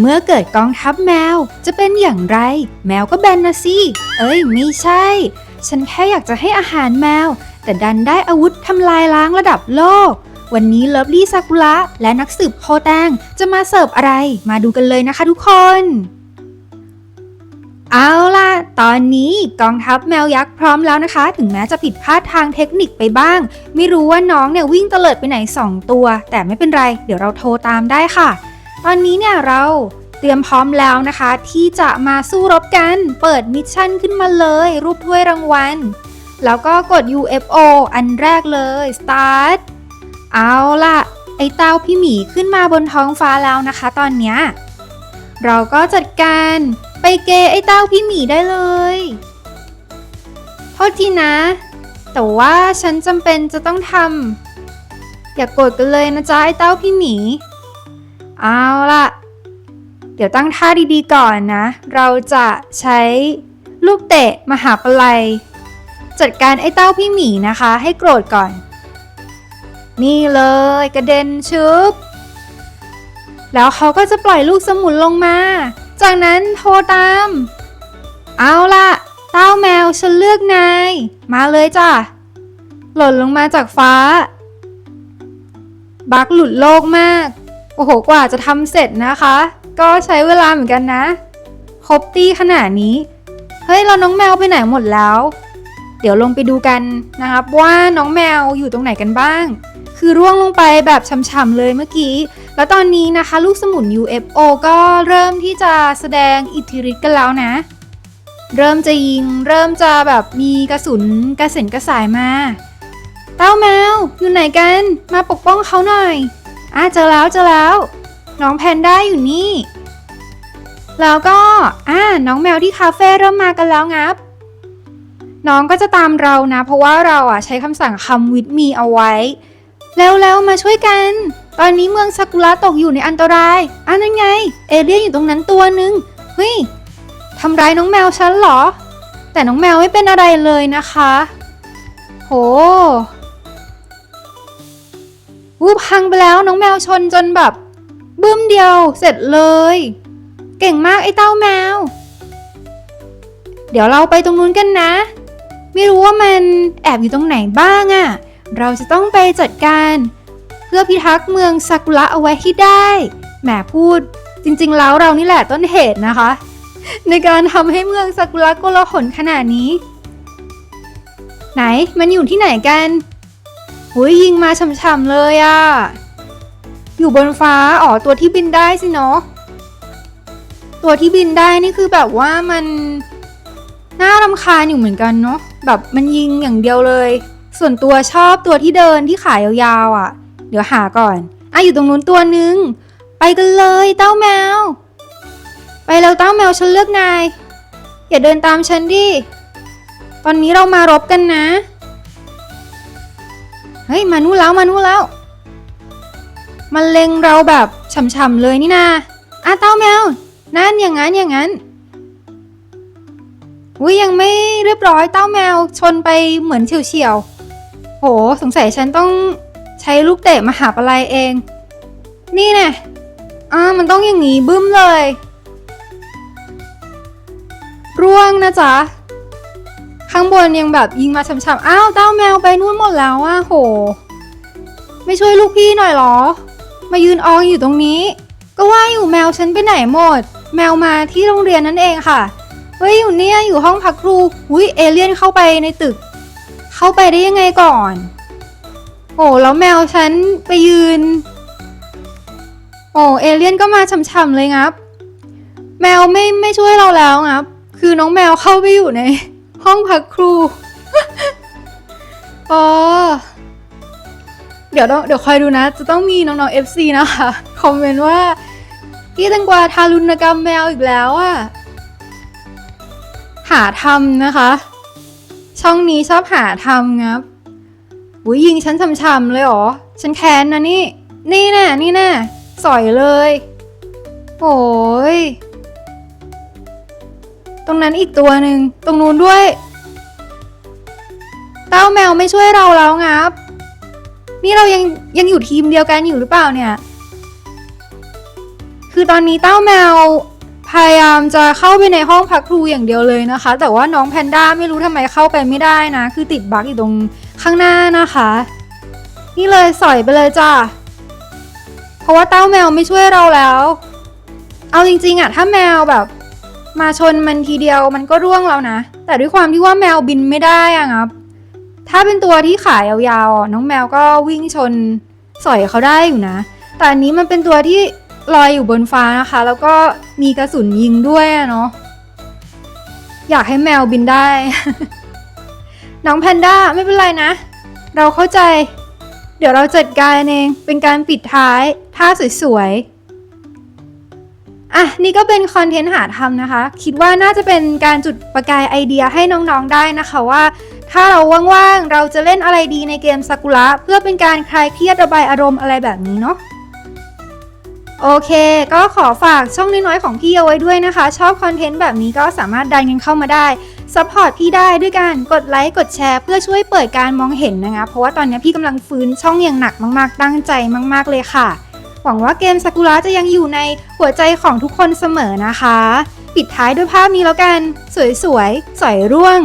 เมื่อเกิดกองทัพแมวจะเป็นอย่างไร แมวก็แบนนะสิ เอ้ยไม่ใช่ ฉันแค่อยากจะให้อาหารแมว แต่ดันได้อาวุธทำลายล้างระดับโลก วันนี้เลิฟลี่ซากุระและนักสืบโคแตงจะมาเสิร์ฟอะไร มาดูกันเลยนะคะทุกคน เอาล่ะ ตอนนี้กองทัพแมวยักษ์พร้อมแล้วนะคะ ถึงแม้จะผิดพลาดทางเทคนิคไปบ้าง ไม่รู้ว่าน้องเนี่ยวิ่งเตลิดไปไหน 2 ตัว แต่ไม่เป็นไร เดี๋ยวเราโทรตามได้ค่ะ ตอนนี้เนี่ยเราเตรียมพร้อมแล้วนะคะ ที่จะมาสู้รบกัน เปิดมิชชั่นขึ้นมาเลย รูปถ้วยรางวัล แล้วก็กด UFO อันแรกเลย start เอาล่ะ ไอ้เต้าพี่หมีขึ้นมาบนท้องฟ้าแล้วนะคะตอนเนี้ย เราก็จัดการไปเกไอ้เต้าพี่หมีได้เลยโทษทีนะ แต่ว่าฉันจำเป็นจะต้องทำอย่ากโกรธกันเลยนะจ๊ะไอ้เต้าพี่หมี เอาล่ะ เดี๋ยวตั้งท่าดีๆก่อนนะ เราจะใช้ลูกเตะมหาปลัย จัดการไอ้เต้าพี่หมีนะคะ ให้โกรธก่อน นี่เลยกระเด็นชึบ แล้วเขาก็จะปล่อยลูกสมุนลงมา จากนั้นโทรตาม เอาล่ะ เต้าแมวฉันเลือกนาย มาเลยจ้ะ หล่นลงมาจากฟ้า บักหลุดโลกมาก โอ้โห กว่าจะทำเสร็จนะคะ ก็ใช้เวลาเหมือนกันนะ ครบตี้ขนาดนี้ เฮ้ย เราน้องแมวไปไหนหมดแล้ว เดี๋ยวลงไปดูกันนะครับว่าน้องแมวอยู่ตรงไหนกันบ้าง คือร่วงลงไปแบบช่ำๆเลยเมื่อกี้ แล้วตอนนี้นะคะ ลูกสมุน UFO ก็เริ่มที่จะแสดงอิทธิฤทธิ์กันแล้วนะ เริ่มจะยิง เริ่มจะแบบมีกระสุนกระเซ็นกระสายมา เต้าแมวอยู่ไหนกัน มาปกป้องเขาหน่อย อะเจอแล้วเจอแล้ว น้องแพนด้าอยู่นี่ แล้วก็อ่าน้องแมวที่คาเฟ่เริ่มมากันแล้วงับ น้องก็จะตามเรานะ เพราะว่าเราอะใช้คำสั่งคำวิดมีเอาไว้ แล้วๆมาช่วยกัน ตอนนี้เมืองซากุระตกอยู่ในอันตรายอะนั่นไง เอเลี่ยนอยู่ตรงนั้นตัวหนึ่งเฮ้ยทำร้ายน้องแมวฉันเหรอ แต่น้องแมวไม่เป็นอะไรเลยนะคะ โห วูบพังไปแล้วน้องแมวชนจนแบบบึ้มเดียวเสร็จเลย เก่งมากไอ้เต้าแมว เดี๋ยวเราไปตรงนู้นกันนะ ไม่รู้ว่ามันแอบอยู่ตรงไหนบ้างอะ่ะ เราจะต้องไปจัดการ เพื่อพิทักษ์เมืองซากุระเอาไว้ให้ได้แหมพูด จริงๆแล้วเรานี่แหละต้นเหตุนะคะ ในการทำให้เมืองซากุระโกลาหลขนาดนี้ ไหนมันอยู่ที่ไหนกัน หุยยิงมาช่ำๆเลยอะอยู่บนฟ้าอ๋อตัวที่บินได้สิเนาะตัวที่บินได้นี่คือแบบว่ามันน่ารำคาญอยู่เหมือนกันเนาะแบบมันยิงอย่างเดียวเลย ส่วนตัวชอบตัวที่เดินที่ขายยาวๆอะ่ะ เดี๋ยวหาก่อนอะอยู่ตรงนู้นตัวหนึ่งไปกันเลยเต้าแมว ไปแล้วเต้าแมวฉันเลือกนายอย่าเดินตามฉันดิตอนนี้เรามารบกันนะ เฮ้ยมานู่นแล้วมานู่นแล้ว มันเล็งเราแบบฉ่ำๆเลยนี่นาอะเต้าแมว นั่นอย่างนั้นอย่างนั้น อุ้ยยังไม่เรียบร้อยเต้าแมวชนไปเหมือนเฉียวๆ โหสงสัยฉันต้องใช้ลูกเตะมาหาปลัยเอง นี่แน่อ่ามันต้องอย่างงี้บึ้มเลย ร่วงนะจ๊ะ ข้างบนยังแบบยิงมาช้ำๆอ้าวเต้าแมวไปนู่นหมดแล้วอะโห ไม่ช่วยลูกพี่หน่อยเหรอ มายืนอองอยู่ตรงนี้ ก็ว่าอยู่แมวฉันไปไหนหมด แมวมาที่โรงเรียนนั่นเองค่ะเฮ้ยอยู่เนี่ยอยู่ห้องพักครูอุ้ยเอเลี่ยนเข้าไปในตึก เข้าไปได้ยังไงก่อนโอ้แล้วแมวฉันไปยืน โอ้เอเลี่ยนก็มาช่ำๆเลยงับ แมวไม่ไม่ช่วยเราแล้วงับ คือน้องแมวเข้าไปอยู่ใน ห้องพักครูอ๋อเดี๋ยวเดี๋ยวคอยดูนะ จะต้องมีน้องๆ FC นะคะ คอมเมนต์ว่าพี่ตังกวาทารุณกรรมแมวอีกแล้วอะหาทำนะคะ ช่องนี้ชอบหาทำครับอุ้ยยิงฉันช้ำๆเลยเหรอ ฉันแค้นนะนี่ นี่แน่นี่แน่สอยเลย โอ้ย ตรงนั้นอีกตัวหนึ่งตรงนู้นด้วย เต้าแมวไม่ช่วยเราแล้วงับ นี่เรายังยังอยู่ทีมเดียวกันอยู่หรือเปล่าเนี่ย คือตอนนี้เต้าแมวพยายามจะเข้าไปในห้องพักครูอย่างเดียวเลยนะคะ แต่ว่าน้องแพนด้าไม่รู้ทำไมเข้าไปไม่ได้นะ คือติดบั๊กอยู่ตรงข้างหน้านะคะ นี่เลยสอยไปเลยจ้าเพราะว่าเต้าแมวไม่ช่วยเราแล้ว เอาจริงๆอะถ้าแมวแบบ มาชนมันทีเดียวมันก็ร่วงแล้วนะ แต่ด้วยความที่ว่าแมวบินไม่ได้อะครับ ถ้าเป็นตัวที่ขายยาวๆน้องแมวก็วิ่งชนสอยเขาได้อยู่นะ แต่อันนี้มันเป็นตัวที่ลอยอยู่บนฟ้านะคะ แล้วก็มีกระสุนยิงด้วยเนาะอยากให้แมวบินได้ น้องแพนด้าไม่เป็นไรนะ เราเข้าใจ เดี๋ยวเราจัดการเองเป็นการปิดท้ายท่าสวยๆ อะนี่ก็เป็นคอนเทนต์หาทำนะคะ คิดว่าน่าจะเป็นการจุดประกายไอเดียให้น้องๆได้นะคะว่า ถ้าเราว่างๆ เราจะเล่นอะไรดีในเกมซากุระเพื่อเป็นการคลายเครียดระบายอารมณ์อะไรแบบนี้เนาะโอเค ก็ขอฝากช่องน้อยๆของพี่เอาไว้ด้วยนะคะ ชอบคอนเทนต์แบบนี้ก็สามารถดันกันเข้ามาได้ซัพพอร์ตพี่ได้ด้วยการกดไลค์กดแชร์เพื่อช่วยเปิดการมองเห็นนะคะ เพราะว่าตอนนี้พี่กำลังฟื้นช่องอย่างหนักมากๆ ตั้งใจมาก ๆเลยค่ะ หวังว่าเกมซากุระจะยังอยู่ในหัวใจของทุกคนเสมอนะคะ ปิดท้ายด้วยภาพนี้แล้วกัน สวยๆสอยร่วง